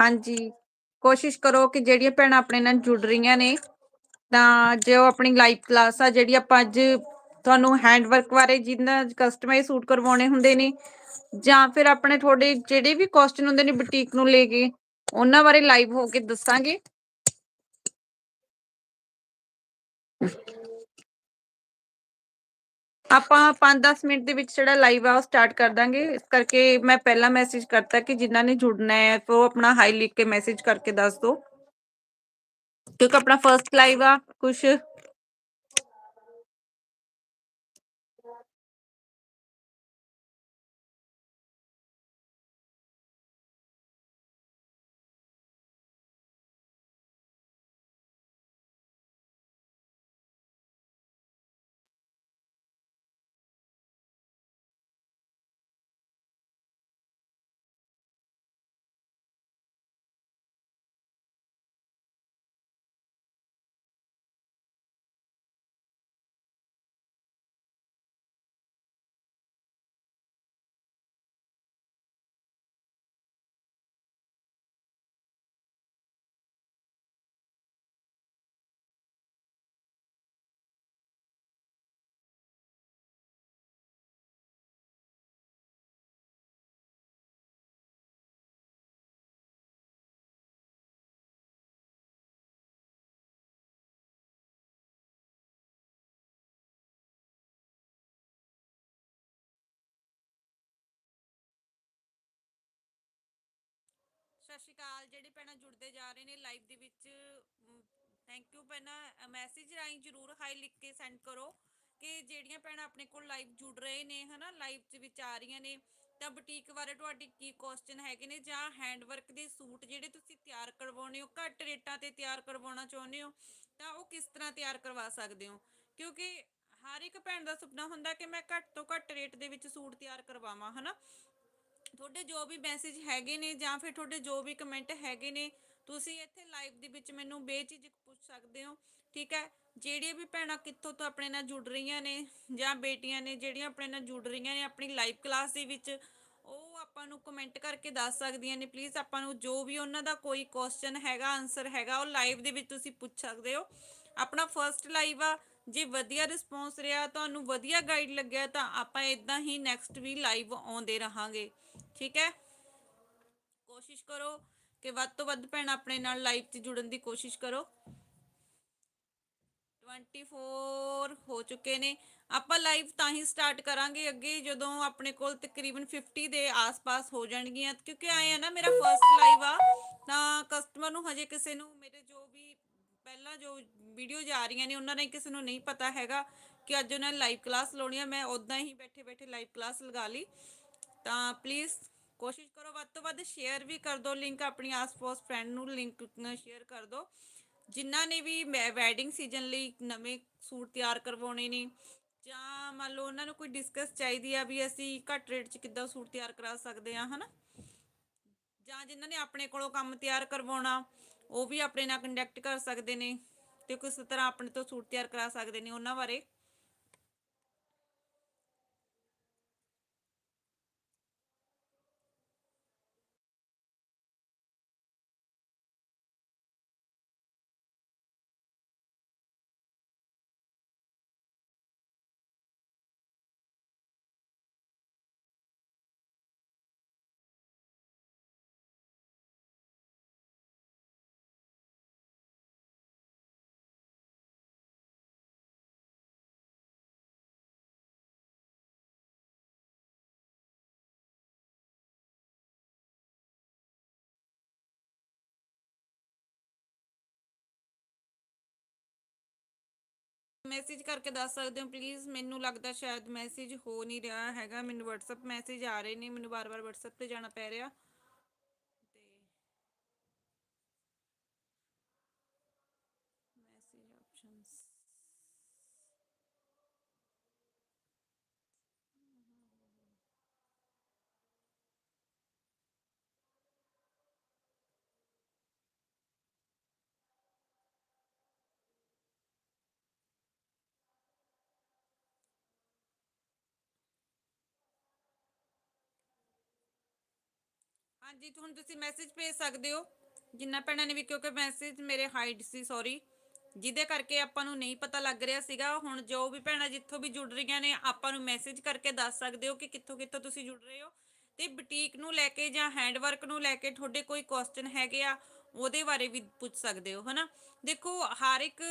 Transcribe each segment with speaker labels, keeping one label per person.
Speaker 1: ਹਾਂਜੀ, ਕੋਸ਼ਿਸ਼ ਕਰੋ ਕਿ ਜਿਹੜੀਆਂ ਭੈਣਾਂ ਆਪਣੇ ਨਾਲ ਜੁੜ ਰਹੀਆਂ ਨੇ, ਤਾਂ ਜੋ ਆਪਣੀ ਲਾਈਵ ਕਲਾਸ ਆ, ਜਿਹੜੀ ਆਪਾਂ ਅੱਜ ਤੁਹਾਨੂੰ ਹੈਂਡਵਰਕ ਬਾਰੇ ਜਿੰਨਾ ਕਸਟਮਾਈਜ਼ ਸੂਟ ਕਰਵਾਉਣੇ ਹੁੰਦੇ ਨੇ, ਜਾਂ ਫਿਰ ਆਪਣੇ ਥੋੜੇ ਜਿਹੜੇ ਵੀ ਕੁਐਸਚਨ ਹੁੰਦੇ ਨੇ ਬੁਟੀਕ ਨੂੰ ਲੈ ਕੇ, ਉਹਨਾਂ ਬਾਰੇ ਲਾਈਵ ਹੋ ਕੇ ਦੱਸਾਂਗੇ। ਆਪਾਂ 5-10 ਮਿੰਟ ਦੇ ਵਿੱਚ ਜਿਹੜਾ ਲਾਈਵ ਆ ਉਹ ਸਟਾਰਟ ਕਰ ਦਾਂਗੇ। ਇਸ ਕਰਕੇ ਮੈਂ ਪਹਿਲਾਂ ਮੈਸੇਜ ਕਰਤਾ ਕਿ ਜਿਨ੍ਹਾਂ ਨੇ ਜੁੜਨਾ ਹੈ ਉਹ ਆਪਣਾ ਹਾਈ ਲਿਖ ਕੇ ਮੈਸੇਜ ਕਰਕੇ ਦੱਸ ਦਿਓ ਕਿਉਂਕਿ ਆਪਣਾ ਫਰਸਟ ਲਾਈਵ ਆ ਕੁਝ ਸਤਿ ਸ਼੍ਰੀ ਅਕਾਲ, ਜਿਹੜੇ ਭੈਣਾਂ ਜੁੜਦੇ ਜਾ ਰਹੇ ਨੇ ਲਾਈਵ ਦੇ ਵਿੱਚ ਥੈਂਕ ਯੂ ਭੈਣਾਂ ਮੈਸੇਜ ਰਾਹੀਂ ਜਰੂਰ ਹਾਈ ਲਿਖ ਕੇ ਸੈਂਡ ਕਰੋ ਕਿ ਜਿਹੜੀਆਂ ਭੈਣਾਂ ਆਪਣੇ ਕੋਲ ਲਾਈਵ ਜੁੜ ਰਹੇ ਨੇ, ਹਨਾ ਲਾਈਵ 'ਚ ਵਿੱਚ ਆ ਰਹੀਆਂ ਨੇ, ਤਾਂ ਬੁਟੀਕ ਬਾਰੇ ਤੁਹਾਡੀ ਕੀ ਕੁਐਸਚਨ ਹੈਗੇ ਨੇ ਜਾਂ ਹੈਂਡ ਦੇ ਸੂਟ ਜਿਹੜੇ ਤੁਸੀਂ ਤਿਆਰ ਕਰਵਾਉਣੇ ਹੋ, ਘੱਟ ਰੇਟਾਂ ਤੇ ਤਿਆਰ ਕਰਵਾਉਣਾ ਚਾਹੁੰਦੇ ਹੋ, ਤਾਂ ਉਹ ਕਿਸ ਤਰ੍ਹਾਂ ਤਿਆਰ ਕਰਵਾ ਸਕਦੇ ਹੋ? ਕਿਉਂਕਿ ਹਰ ਇੱਕ ਭੈਣ ਦਾ ਸੁਪਨਾ ਹੁੰਦਾ ਕਿ ਮੈਂ ਘੱਟ ਤੋਂ ਘੱਟ ਰੇਟ ਦੇ ਵਿੱਚ ਸੂਟ ਤਿਆਰ ਕਰਵਾਵਾਂ, ਹਨਾ? ਤੁਹਾਡੇ ਜੋ ਵੀ ਮੈਸੇਜ ਹੈਗੇ ਨੇ ਜਾਂ ਫਿਰ ਤੁਹਾਡੇ ਜੋ ਵੀ ਕਮੈਂਟ ਹੈਗੇ ਨੇ, ਤੁਸੀਂ ਇੱਥੇ ਲਾਈਵ ਦੇ ਵਿੱਚ ਮੈਨੂੰ ਬੇਝਿਜਕ ਪੁੱਛ ਸਕਦੇ ਹੋ, ਠੀਕ ਹੈ? ਜਿਹੜੀਆਂ ਵੀ ਭੈਣਾਂ ਕਿੱਥੋਂ ਤੋਂ ਆਪਣੇ ਨਾਲ ਜੁੜ ਰਹੀਆਂ ਨੇ ਜਾਂ ਬੇਟੀਆਂ ਨੇ ਜਿਹੜੀਆਂ ਆਪਣੇ ਨਾਲ ਜੁੜ ਰਹੀਆਂ ਨੇ ਆਪਣੀ ਲਾਈਵ ਕਲਾਸ ਦੇ ਵਿੱਚ, ਉਹ ਆਪਾਂ ਨੂੰ ਕਮੈਂਟ ਕਰਕੇ ਦੱਸ ਸਕਦੀਆਂ ਨੇ। ਪਲੀਜ਼ ਆਪਾਂ ਨੂੰ ਜੋ ਵੀ ਉਹਨਾਂ ਦਾ ਕੋਈ ਕੁਐਸਚਨ ਹੈਗਾ ਆਨਸਰ ਹੈਗਾ, ਉਹ ਲਾਈਵ ਦੇ ਵਿੱਚ ਤੁਸੀਂ ਪੁੱਛ ਸਕਦੇ ਹੋ। ਆਪਣਾ ਫਰਸਟ ਲਾਈਵ ਆ, ਜੇ ਵਧੀਆ ਰਿਸਪੌਂਸ ਰਿਹਾ, ਤੁਹਾਨੂੰ ਵਧੀਆ ਗਾਈਡ ਲੱਗਿਆ, ਤਾਂ ਆਪਾਂ ਇਦਾਂ ਹੀ ਨੈਕਸਟ ਵੀ ਲਾਈਵ ਆਉਂਦੇ ਰਹਾਂਗੇ। ਠੀਕ ਹੈ? ਕੋਸ਼ਿਸ਼ ਕਰੋ ਕਿ ਵੱਧ ਤੋਂ ਵੱਧ ਭੈਣ ਆਪਣੇ ਨਾਲ ਲਾਈਵ 'ਚ ਜੁੜਨ ਦੀ ਕੋਸ਼ਿਸ਼ ਕਰੋ। 24 ਹੋ ਚੁੱਕੇ ਨੇ। ਆਪਾਂ ਲਾਈਵ ਤਾਂ ਹੀ ਸਟਾਰਟ ਕਰਾਂਗੇ ਅੱਗੇ ਜਦੋਂ ਆਪਣੇ ਕੋਲ ਤਕਰੀਬਨ 50 ਦੇ ਆਸ-ਪਾਸ ਹੋ ਜਾਣਗੀਆਂ। ਕਿਉਂਕਿ ਆਏ ਆ ਨਾ, ਮੇਰਾ ਫਰਸਟ ਲਾਈਵ ਆ। ਤਾਂ ਕਸਟਮਰ ਨੂੰ ਹਜੇ ਕਿਸੇ ਨੂੰ, ਮੇਰੇ ਜੋ ਵੀ ਪਹਿਲਾਂ ਜੋ ਵੀਡੀਓ ਜਾ ਰਹੀਆਂ ਨੇ, ਉਹਨਾਂ ਨੇ ਕਿਸੇ ਨੂੰ ਨਹੀਂ ਪਤਾ ਹੈਗਾ ਕਿ ਅੱਜ ਉਹਨਾਂ ਨੇ ਲਾਈਵ ਕਲਾਸ ਲਾਉਣੀ ਆ। ਮੈਂ ਉਦਾਂ ਹੀ ਬੈਠੇ ਬੈਠੇ ਲਾਈਵ ਕਲਾਸ ਲਗਾ ਲਈ। ਤਾਂ ਪਲੀਜ਼ ਕੋਸ਼ਿਸ਼ ਕਰੋ, ਵੱਧ ਤੋਂ ਵੱਧ ਸ਼ੇਅਰ ਵੀ ਕਰ ਦਿਓ ਲਿੰਕ ਆਪਣੀ ਆਸ-ਪਾਸ ਫਰੈਂਡ ਨੂੰ ਲਿੰਕ ਸ਼ੇਅਰ ਕਰ ਦਿਓ। ਜਿਨ੍ਹਾਂ ਨੇ ਵੀ ਵੈਡਿੰਗ ਸੀਜ਼ਨ ਲਈ ਨਵੇਂ ਸੂਟ ਤਿਆਰ ਕਰਵਾਉਣੇ ਨੇ, ਜਾਂ ਮੰਨ ਲਓ ਉਹਨਾਂ ਨੂੰ ਕੋਈ ਡਿਸਕਸ ਚਾਹੀਦੀ ਆ ਵੀ ਅਸੀਂ ਘੱਟ ਰੇਟ 'ਚ ਕਿੱਦਾਂ ਸੂਟ ਤਿਆਰ ਕਰਾ ਸਕਦੇ ਆ ਹਨਾ? ਜਾਂ ਜਿਨ੍ਹਾਂ ਨੇ ਆਪਣੇ ਕੋਲੋਂ ਕੰਮ ਤਿਆਰ ਕਰਵਾਉਣਾ, ਉਹ ਵੀ ਆਪਣੇ ਨਾਲ ਕੰਟੈਕਟ ਕਰ ਸਕਦੇ ਨੇ, ਤੇ ਕਿਸ ਤਰ੍ਹਾਂ ਆਪਣੇ ਤੋਂ ਸੂਟ ਤਿਆਰ ਕਰਾ ਸਕਦੇ ਨੇ, ਉਹਨਾਂ ਬਾਰੇ ਮੈਸੇਜ ਕਰਕੇ ਦੱਸ ਸਕਦੇ ਹੋ ਪਲੀਜ਼ ਮੈਨੂੰ ਲੱਗਦਾ ਸ਼ਾਇਦ ਮੈਸੇਜ ਹੋ ਨਹੀਂ ਰਿਹਾ ਹੈਗਾ, ਮੈਨੂੰ WhatsApp ਮੈਸੇਜ ਆ ਰਹੇ ਨੇ, ਮੈਨੂੰ ਬਾਰ-ਬਾਰ WhatsApp ਤੇ ਜਾਣਾ ਪੈ ਰਿਹਾ। ਹਾਂਜੀ, ਹੁਣ ਤੁਸੀਂ ਮੈਸੇਜ ਭੇਜ ਸਕਦੇ ਹੋ। ਜਿੰਨਾ ਭੈਣਾਂ ਨੇ ਵੀ, ਕਿਉਂਕਿ ਮੈਸੇਜ ਮੇਰੇ ਹਾਈਡ ਸੀ ਸੌਰੀ ਜਿਹਦੇ ਕਰਕੇ ਆਪਾਂ ਨੂੰ ਨਹੀਂ ਪਤਾ ਲੱਗ ਰਿਹਾ ਸੀਗਾ। ਹੁਣ ਜੋ ਵੀ ਭੈਣਾਂ ਜਿੱਥੋਂ ਵੀ ਜੁੜ ਰਹੀਆਂ ਨੇ, ਆਪਾਂ ਨੂੰ ਮੈਸੇਜ ਕਰਕੇ ਦੱਸ ਸਕਦੇ ਹੋ ਕਿ ਕਿੱਥੋਂ ਕਿੱਥੋਂ ਤੁਸੀਂ ਜੁੜ ਰਹੇ ਹੋ। ਤੇ ਬੁਟੀਕ ਨੂੰ ਲੈ ਕੇ ਜਾਂ ਹੈਂਡਵਰਕ ਨੂੰ ਲੈ ਕੇ ਤੁਹਾਡੇ ਕੋਈ ਕੁਐਸਚਨ ਹੈਗੇ ਆ ਉਹਦੇ ਬਾਰੇ ਵੀ ਪੁੱਛ ਸਕਦੇ ਹੋ, ਹਨਾ? ਦੇਖੋ, ਹਰ ਇੱਕ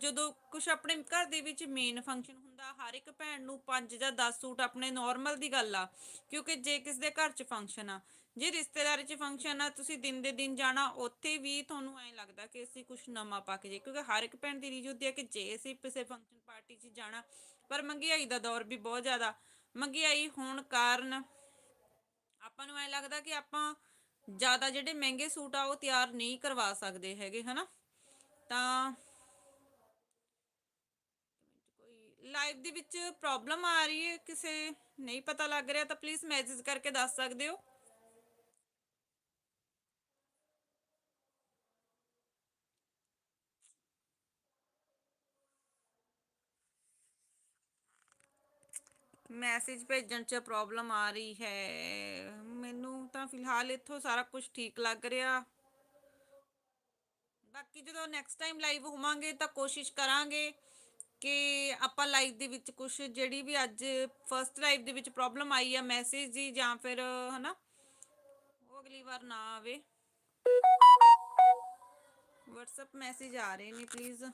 Speaker 1: ਜਦੋਂ ਕੁਝ ਆਪਣੇ ਘਰ ਦੇ ਵਿੱਚ ਮੇਨ ਫੰਕਸ਼ਨ ਹੁੰਦਾ, ਹਰ ਇੱਕ ਭੈਣ ਨੂੰ 5 ਜਾਂ 10 ਸੂਟ ਆਪਣੇ ਨਾਰਮਲ ਦੀ ਗੱਲ ਆ, ਕਿਉਂਕਿ ਜੇ ਕਿਸ ਦੇ ਘਰ 'ਚ ਫੰਕਸ਼ਨ ਆ, ਜੇ ਰਿਸ਼ਤੇਦਾਰੀ 'ਚ ਫੰਕਸ਼ਨ ਆ, ਤੁਸੀਂ ਦਿਨ ਦੇ ਦਿਨ ਜਾਣਾ, ਉੱਥੇ ਵੀ ਤੁਹਾਨੂੰ ਐਂ ਲੱਗਦਾ ਕਿ ਅਸੀਂ ਕੁਝ ਨਵਾਂ ਪਾ ਕੇ ਜੇ ਕਿਉਂਕਿ ਹਰ ਇੱਕ ਭੈਣ ਦੀ ਰੀਝ ਹੁੰਦੀ ਹੈ ਕਿ ਜੇ ਅਸੀਂ ਕਿਸੇ ਫੰਕਸ਼ਨ ਪਾਰਟੀ 'ਚ ਜਾਣਾ, ਪਰ ਮਹਿੰਗਾਈ ਦਾ ਦੌਰ ਵੀ ਬਹੁਤ ਜ਼ਿਆਦਾ, ਮਹਿੰਗਾਈ ਹੋਣ ਕਾਰਨ ਆਪਾਂ ਨੂੰ ਐ ਲੱਗਦਾ ਕਿ ਆਪਾਂ ਜ਼ਿਆਦਾ ਜਿਹੜੇ ਮਹਿੰਗੇ ਸੂਟ ਆ, ਉਹ ਤਿਆਰ ਨਹੀਂ ਕਰਵਾ ਸਕਦੇ ਹੈਗੇ, ਹਨਾ? ਤਾਂ ਲਾਈਵ ਦੇ ਵਿੱਚ ਪ੍ਰੋਬਲਮ ਆ ਰਹੀ ਹੈ, ਕਿਸੇ, ਨਹੀਂ ਪਤਾ ਲੱਗ ਰਿਹਾ, ਤਾਂ ਪਲੀਜ਼ ਮੈਸੇਜ ਕਰਕੇ ਦੱਸ ਸਕਦੇ ਹੋ? ਮੈਸੇਜ ਭੇਜਣ 'ਚ ਪ੍ਰੋਬਲਮ ਆ ਰਹੀ ਹੈ। ਤਾਂ ਫਿਲਹਾਲ ਇੱਥੋਂ ਸਾਰਾ ਕੁਝ ਠੀਕ ਲੱਗ ਰਿਹਾ। ਬਾਕੀ ਜਦੋਂ ਨੈਕਸਟ ਟਾਈਮ ਲਾਈਵ ਹੋਵਾਂਗੇ ਤਾਂ ਕੋਸ਼ਿਸ਼ ਕਰਾਂਗੇ ਕਿ ਆਪਾਂ ਲਾਈਵ ਦੇ ਵਿੱਚ ਕੁਝ ਜਿਹੜੀ ਵੀ ਅੱਜ ਫਰਸਟ ਲਾਈਵ ਦੇ ਵਿੱਚ ਪ੍ਰੋਬਲਮ ਆਈ ਆ ਮੈਸੇਜ ਦੀ ਜਾਂ ਫਿਰ, ਹਨਾ, ਉਹ ਅਗਲੀ ਵਾਰ ਨਾ ਆਵੇ। WhatsApp ਮੈਸੇਜ ਆ ਰਹੇ ਨੇ ਪਲੀਜ਼